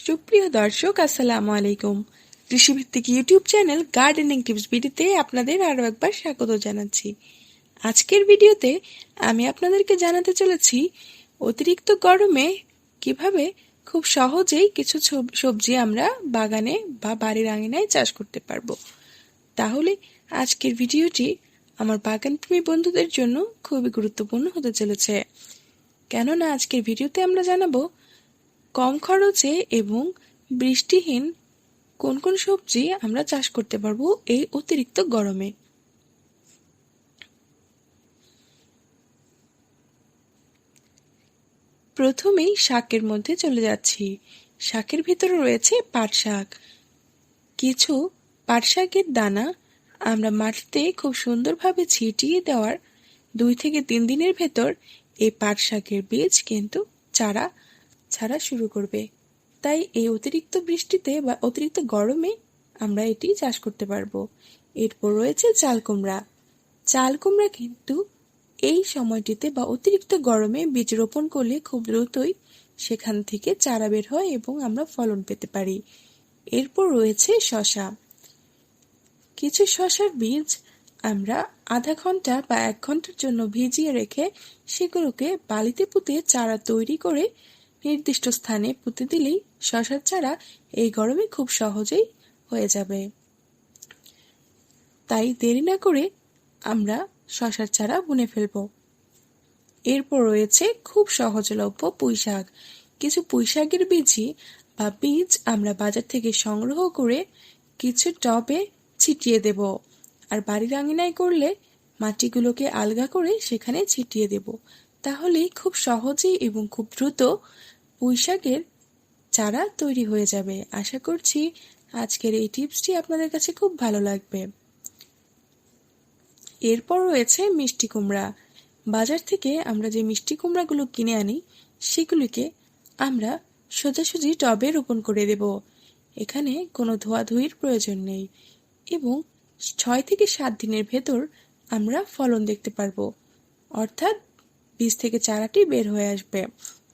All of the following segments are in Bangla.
সুপ্রিয় দর্শক, আসসালামু আলাইকুম। কৃষিভিত্তিক ইউটিউব চ্যানেল গার্ডেনিং টিপস ভিডিওতে আপনাদের আরও একবার স্বাগত জানাচ্ছি। আজকের ভিডিওতে আমি আপনাদেরকে জানাতে চলেছি, অতিরিক্ত গরমে কীভাবে খুব সহজেই কিছু সবজি আমরা বাগানে বা বাড়ির আঙিনায় চাষ করতে পারব। তাহলে আজকের ভিডিওটি আমার বাগানপ্রেমী বন্ধুদের জন্য খুবই গুরুত্বপূর্ণ হতে চলেছে। কেননা আজকের ভিডিওতে আমরা জানাব কম খরচে এবং বৃষ্টিহীন কোন কোন সবজি আমরা চাষ করতে পারব এই অতিরিক্ত গরমে? প্রথমেই শাকের মধ্যে চলে যাচ্ছি। শাকের ভিতরে রয়েছে পাট শাক। কিছু পাট শাকের দানা আমরা মাটিতে খুব সুন্দরভাবে ছিটিয়ে দেওয়ার দুই থেকে তিন দিনের ভেতর এই পাট শাকের বীজ কিন্তু চারা ছাড়া শুরু করবে। তাই এই অতিরিক্ত বৃষ্টিতে বা অতিরিক্ত গরমে আমরা এটি চাষ করতে পারব। এরপর রয়েছে চাল কুমড়া। চাল কুমড়া কিন্তু এই সময়টিতে বা অতিরিক্ত গরমে বীজ রোপণ করলে খুব দ্রুতই সেখান থেকে চারা বের হয় এবং আমরা ফলন পেতে পারি। এরপর রয়েছে শশা। কিছু শশার বীজ আমরা আধা ঘণ্টা বা এক ঘণ্টার জন্য ভিজিয়ে রেখে সেগুলোকে বালিতে পুঁতে চারা তৈরি করে নির্দিষ্ট স্থানে পুঁতে দিলেই শশার চারা এই গরমে খুব সহজেই হয়ে যাবে। তাই দেরি না করে আমরা শশার চারা বুনে ফেলব। এরপর রয়েছে খুব সহজলভ্য পুঁই শাক। কিছু পুঁই শাকের বীজই বা বীজ আমরা বাজার থেকে সংগ্রহ করে কিছু টবে ছিটিয়ে দেব আর বাড়ির আঙিনায় করলে মাটিগুলোকে আলগা করে সেখানে ছিটিয়ে দেব। তাহলেই খুব সহজেই এবং খুব দ্রুত পুঁই শাকের চারা তৈরি হয়ে যাবে। আশা করছি আজকের এই টিপসটি আপনাদের কাছে খুব ভালো লাগবে। এরপর রয়েছে মিষ্টি কুমড়া। বাজার থেকে আমরা যে মিষ্টি কুমড়াগুলো কিনে আনি, সেগুলিকে আমরা সোজাসুজি টবে রোপণ করে দেব। এখানে কোনো ধোয়াধুয়ির প্রয়োজন নেই এবং ছয় থেকে সাত দিনের ভেতর আমরা ফলন দেখতে পারব। অর্থাৎ বীজ থেকে চারাটি বের হয়ে আসবে।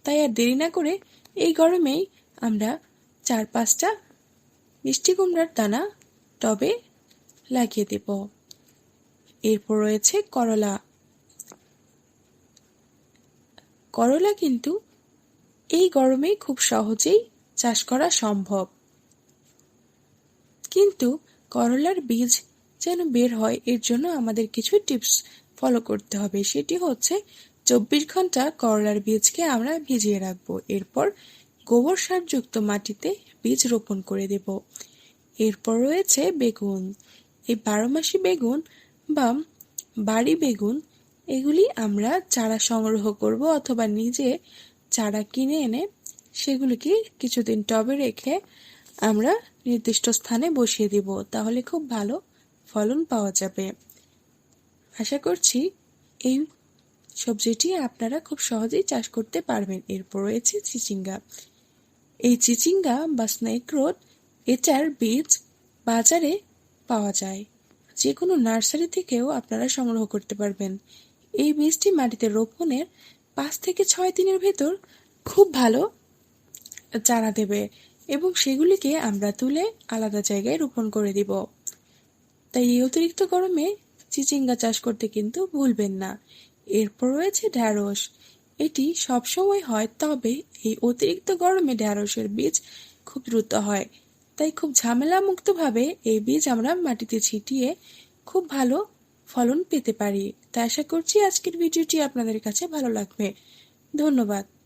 তাই আর দেরি না করে এই গরমেই আমরা চার পাঁচটা মিষ্টি কুমড়ার দানা টবে লাগিয়ে দেব। এরপর রয়েছে করলা। করলা কিন্তু এই গরমে খুব সহজেই চাষ করা সম্ভব। কিন্তু করলার বীজ যেন বের হয়, এর জন্য আমাদের কিছু টিপস ফলো করতে হবে। সেটি হচ্ছে চব্বিশ ঘণ্টা করলার বীজকে আমরা ভিজিয়ে রাখব। এরপর গোবর সারযুক্ত মাটিতে বীজ রোপণ করে দেব। এরপর রয়েছে বেগুন। এই বারোমাসি বেগুন বা বাড়ি বেগুন, এগুলি আমরা চারা সংগ্রহ করব অথবা নিজে চারা কিনে এনে সেগুলিকে কিছুদিন টবে রেখে আমরা নির্দিষ্ট স্থানে বসিয়ে দিব। তাহলে খুব ভালো ফলন পাওয়া যাবে। আশা করছি এই সবজিটি আপনারা খুব সহজেই চাষ করতে পারবেন। এরপর রয়েছে চিচিঙ্গা। এই চিচিঙ্গা বা স্নেক রোড এটার বীজ বাজারে পাওয়া যায়। যে কোনো নার্সারি থেকেও আপনারা সংগ্রহ করতে পারবেন। এই বীজটি মাটিতে রোপণের পাঁচ থেকে ছয় দিনের ভেতর খুব ভালো চারা দেবে এবং সেগুলিকে আমরা তুলে আলাদা জায়গায় রোপণ করে দিব। তাই এই অতিরিক্ত গরমে চিচিঙ্গা চাষ করতে কিন্তু ভুলবেন না। এরপর রয়েছে ঢ্যাঁড়স। এটি সবসময় হয়, তবে এই অতিরিক্ত গরমে ঢ্যাঁড়সের বীজ খুব দ্রুত হয়। তাই খুব ঝামেলা মুক্তভাবে এই বীজ আমরা মাটিতে ছিটিয়ে খুব ভালো ফলন পেতে পারি। তাই আশা করছি আজকের ভিডিওটি আপনাদের কাছে ভালো লাগবে। ধন্যবাদ।